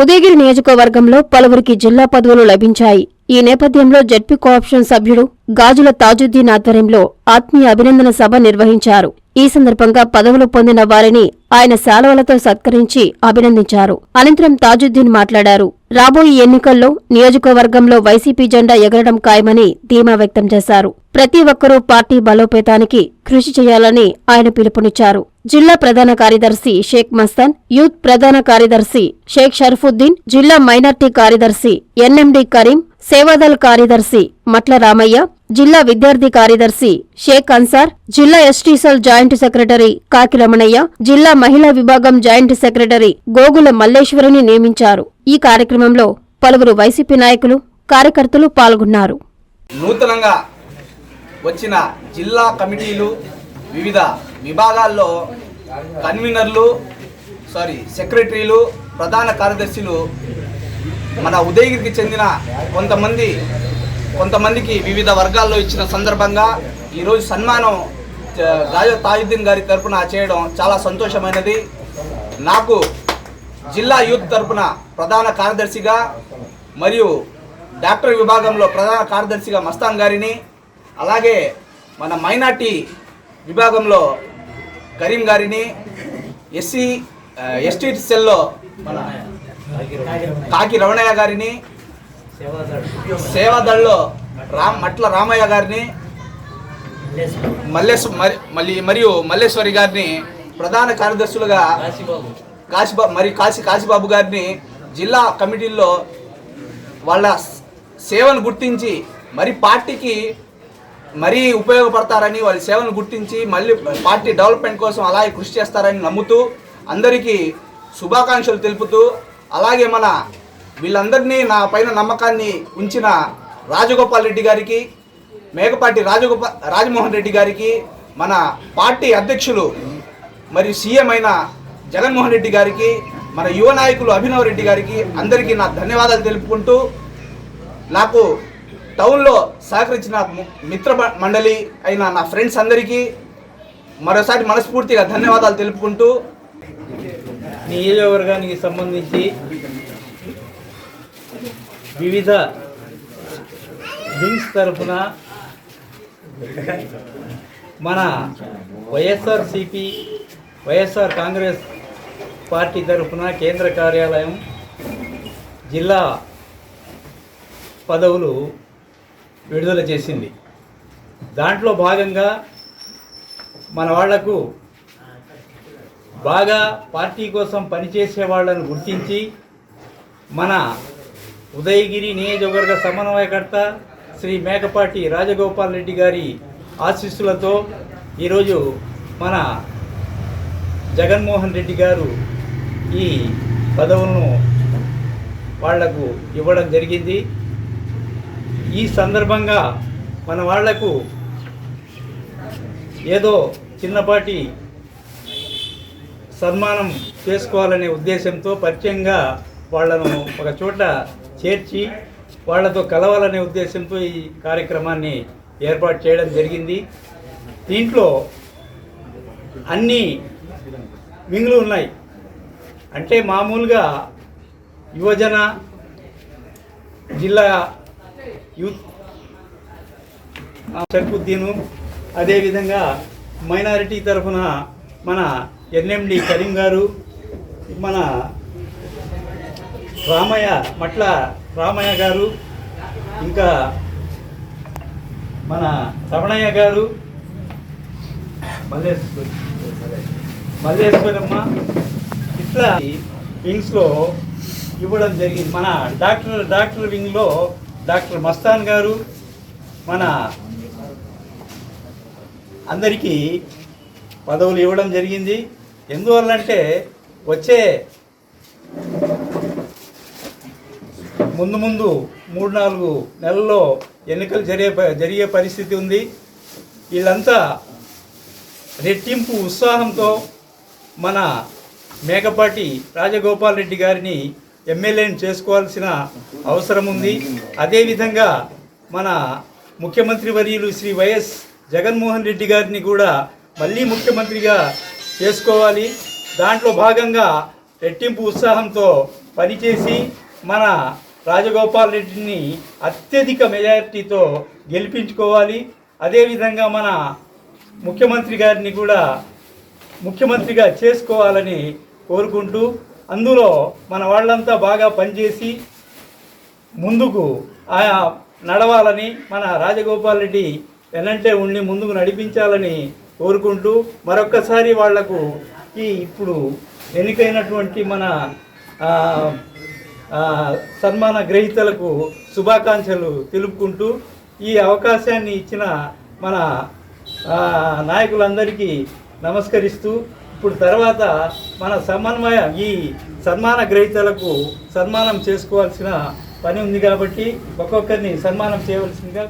ఉదయగిరి నియోజకవర్గంలో పలువురికి జిల్లా పదవులు లభించాయి. ఈ నేపథ్యంలో జడ్పీ కోఆప్షన్ సభ్యుడు గాజుల తాజుద్దీన్ ఆధ్వర్యంలో ఆత్మీయ అభినందన సభ నిర్వహించారు. ఈ సందర్భంగా పదవులు పొందిన వారిని ఆయన శాలువలతో సత్కరించి అభినందించారు. అనంతరం తాజుద్దీన్ మాట్లాడారు. రాబోయే ఎన్నికల్లో నియోజకవర్గంలో వైసీపీ జెండా ఎగరడం ఖాయమని ధీమా వ్యక్తం చేశారు. ప్రతి ఒక్కరూ పార్టీ బలోపేతానికి కృషి చేయాలని ఆయన పిలుపునిచ్చారు. జిల్లా ప్రధాన కార్యదర్శి షేక్ మస్తాన్ యూత్ ప్రధాన కార్యదర్శి షేక్ షర్ఫుద్దీన్ జిల్లా మైనార్టీ కార్యదర్శి ఎన్ఎండి కరీం సేవాదల్ కార్యదర్శి మట్ల రామయ్య జిల్లా విద్యార్థి కార్యదర్శి షేక్ అన్సార్ జిల్లా ఎస్టీసెల్ జాయింట్ సెక్రటరీ కాకి రమణయ్య జిల్లా మహిళా విభాగం జాయింట్ సెక్రటరీ గోగుల మల్లేశ్వరిని నియమించారు. ఈ కార్యక్రమంలో పలువురు వైసీపీ నాయకులు కార్యకర్తలు పాల్గొన్నారు. నూతనంగా వచ్చిన జిల్లా కమిటీలు వివిధ విభాగాల్లో కన్వీనర్లు సారీ సెక్రటరీలు ప్రధాన కార్యదర్శులు మన ఉదయగిరికి చెందిన కొంతమంది కొంతమందికి వివిధ వర్గాల్లో ఇచ్చిన సందర్భంగా ఈరోజు సన్మానం గాజా తాయుద్దీన్ గారి తరపున చేయడం చాలా సంతోషమైనది. నాకు జిల్లా యూత్ తరపున ప్రధాన కార్యదర్శిగా మరియు డాక్టర్ విభాగంలో ప్రధాన కార్యదర్శిగా మస్తాన్ గారిని అలాగే మన మైనార్టీ విభాగంలో కరీం గారిని ఎస్సీ ఎస్టీ సెల్లో మన కాకి రమణయ్య గారిని సేవాదళ్ళలో రామ్ మట్ల రామయ్య గారిని మల్లేశ్ మళ్ళీ మరియు మల్లేశ్వరి గారిని ప్రధాన కార్యదర్శులుగా కాశీబాబు మరి కాశీ కాశీబాబు గారిని జిల్లా కమిటీల్లో వాళ్ళ సేవను గుర్తించి మరి పార్టీకి మరీ ఉపయోగపడతారని వాళ్ళ సేవను గుర్తించి మళ్ళీ పార్టీ డెవలప్మెంట్ కోసం అలాగే కృషి చేస్తారని నమ్ముతూ అందరికీ శుభాకాంక్షలు తెలుపుతూ అలాగే మన వీళ్ళందరినీ నా పైన నమ్మకాన్ని ఉంచిన రాజగోపాల్ రెడ్డి గారికి మేకపాటి రాజగోపాల్ రాజమోహన్ రెడ్డి గారికి మన పార్టీ అధ్యక్షులు మరియు సీఎం అయిన జగన్మోహన్ రెడ్డి గారికి మన యువ నాయకులు అభినవ్ రెడ్డి గారికి అందరికీ నా ధన్యవాదాలు తెలుపుకుంటూ నాకు టౌన్లో సహకరించిన మిత్ర మండలి అయిన నా ఫ్రెండ్స్ అందరికీ మరోసారి మనస్ఫూర్తిగా ధన్యవాదాలు తెలుపుకుంటూ నియోజకవర్గానికి సంబంధించి వివిధ వింగ్స్ తరఫున మన వైఎస్ఆర్సిపి వైఎస్ఆర్ కాంగ్రెస్ పార్టీ తరఫున కేంద్ర కార్యాలయం జిల్లా పదవులు విడుదల చేసింది. దాంట్లో భాగంగా మన వాళ్ళకు బాగా పార్టీ కోసం పనిచేసే వాళ్ళను గుర్తించి మన ఉదయగిరి నియోజకవర్గ సమన్వయకర్త శ్రీ మేకపాటి రాజగోపాల్ రెడ్డి గారి ఆశీస్సులతో ఈరోజు మన జగన్మోహన్ రెడ్డి గారు ఈ పదవులను వాళ్ళకు ఇవ్వడం జరిగింది. ఈ సందర్భంగా మన వాళ్ళకు ఏదో చిన్నపాటి సన్మానం చేసుకోవాలనే ఉద్దేశంతో పరిచయంగా వాళ్ళను ఒక చోట చేర్చి వాళ్ళతో కలవాలనే ఉద్దేశంతో ఈ కార్యక్రమాన్ని ఏర్పాటు చేయడం జరిగింది. దీంట్లో అన్ని వింగ్లు ఉన్నాయి. అంటే మామూలుగా యువజన జిల్లా యూత్ షర్ఫుద్దీను అదేవిధంగా మైనారిటీ తరఫున మన ఎన్ఎండి కరీం గారు మన రామయ్య మట్ల రామయ్య గారు ఇంకా మన రమణయ్య గారు మల్లేశ్వరి మల్లేశ్వరమ్మ ఇట్లా వింగ్స్లో ఇవ్వడం జరిగింది. మన డాక్టర్ డాక్టర్ వింగ్లో డాక్టర్ మస్తాన్ గారు మన అందరికీ పదవులు ఇవ్వడం జరిగింది. ఎందువల్లంటే వచ్చే ముందు ముందు మూడు నాలుగు నెలల్లో ఎన్నికలు జరిగే జరిగే పరిస్థితి ఉంది. వీళ్ళంతా రెట్టింపు ఉత్సాహంతో మన మేకపాటి రాజగోపాల్ రెడ్డి గారిని ఎమ్మెల్యేని చేసుకోవాల్సిన అవసరం ఉంది. అదేవిధంగా మన ముఖ్యమంత్రి వర్యులు శ్రీ వైఎస్ జగన్మోహన్ రెడ్డి గారిని కూడా మళ్ళీ ముఖ్యమంత్రిగా చేసుకోవాలి. దాంట్లో భాగంగా రెట్టింపు ఉత్సాహంతో పనిచేసి మన రాజగోపాల్ రెడ్డిని అత్యధిక మెజారిటీతో గెలిపించుకోవాలి. అదేవిధంగా మన ముఖ్యమంత్రి గారిని కూడా ముఖ్యమంత్రిగా చేసుకోవాలని కోరుకుంటూ అందులో మన వాళ్ళంతా బాగా పనిచేసి ముందుకు ఆయా నడవాలని మన రాజగోపాల్ రెడ్డి వెనంటే ఉండి ముందుకు నడిపించాలని కోరుకుంటూ మరొక్కసారి వాళ్ళకు ఈ ఇప్పుడు ఎన్నికైనటువంటి మన సన్మాన గ్రహీతలకు శుభాకాంక్షలు తెలుపుకుంటూ ఈ అవకాశాన్ని ఇచ్చిన మన నాయకులందరికీ నమస్కరిస్తూ ఇప్పుడు తర్వాత మన సమన్వయ ఈ సన్మాన గ్రహీతలకు సన్మానం చేసుకోవాల్సిన పని ఉంది కాబట్టి ఒక్కొక్కరిని సన్మానం చేయవలసిందిగా